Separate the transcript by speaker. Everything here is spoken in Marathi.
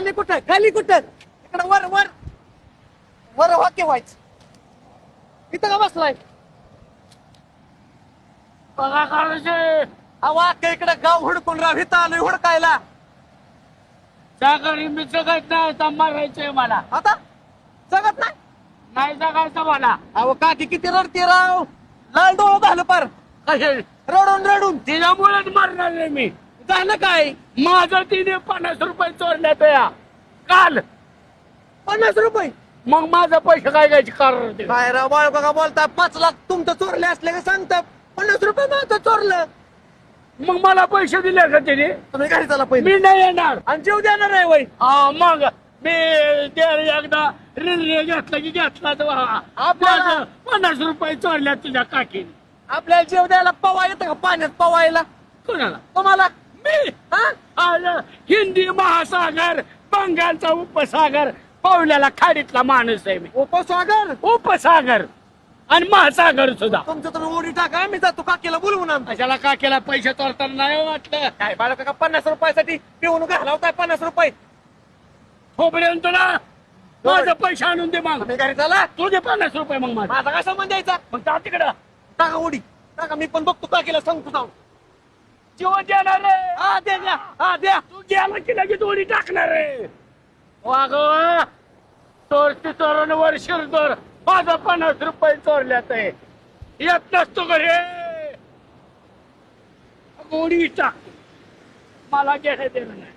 Speaker 1: खाली कुठं? खाली कुठं? इकडं वर वर. वर वाक्य व्हायचं इथं का बसलाय?
Speaker 2: बघा काढायचे
Speaker 1: वाक्य इकडं गाव हुडकून राव इथं आलोय हुडकायला.
Speaker 2: साखर मी जगत नाही आता मारायचंय मला.
Speaker 1: आता? जगत नाही?
Speaker 2: नाही जगायचं मला.
Speaker 1: अहो काकी किती रडते राव. लाल डोळं झालं पार.
Speaker 2: कसे
Speaker 1: रडून रडून.
Speaker 2: तिच्यामुळेच मारणार नाही मी.
Speaker 1: झालं काय?
Speaker 2: माझं तिने पन्नास रुपये चोरण्यात या. काल.
Speaker 1: पन्नास रुपये.
Speaker 2: मग माझं पैसे काय घ्यायचे? कारण होते
Speaker 1: काय राव बाळ बघा बोलता पाच लाख तुमचं चोरले असले का सांगता? पन्नास रुपये माझं चोरलं.
Speaker 2: मग मला पैसे दिले का तिने?
Speaker 1: तुम्ही घरी चला पहिले.
Speaker 2: मी नाही येणार.
Speaker 1: आणि जीव देणार आहे वय.
Speaker 2: हा मग मी ते एकदा रेल्वे घेतला की घेतला हा.
Speaker 1: आपल्याला-
Speaker 2: माझं पन्नास रुपये चोरल्या तुझ्या काकीने.
Speaker 1: आपल्याला जीव द्यायला पवा येतं का? पाण्यात पवायला?
Speaker 2: कोणाला?
Speaker 1: तुम्हाला?
Speaker 2: मी?
Speaker 1: हा?
Speaker 2: आज हिंदी महासागर बंगालचा उपसागर पावल्याला खाडीतला माणूस आहे मी.
Speaker 1: उपसागर?
Speaker 2: उपसागर आणि महासागर सुद्धा.
Speaker 1: तुमचं तुम्ही उडी टाका आम्ही जातो काकीला बोलवून आमचं
Speaker 2: कशाला काकेला पैसे चोरताना नाही वाटलं?
Speaker 1: काय बाळा काका पन्नास रुपयासाठी पिऊन घालावताय पन्नास रुपये?
Speaker 2: खोबरेन तुला माझं पैसे आणून दे मग.
Speaker 1: तुम्ही घरी चला.
Speaker 2: तू दे पन्नास रुपये मग माझा.
Speaker 1: माझा काय संबंध यायचा?
Speaker 2: मग जा तिकडं.
Speaker 1: टाका उडी. टाका मी पण बघतो काकीला सांगतो जाऊन.
Speaker 2: जेवण देणार रे.
Speaker 1: हा द्या द्या हा द्या.
Speaker 2: तू गेला की लगेच उडी टाकणार रे. वाग चोरती चोरून वर शिरदोर माझा पन्नास रुपये चोरल्यात आहे. येत नसतो घरी. उडी टाक. मला घेणं देणं नाही.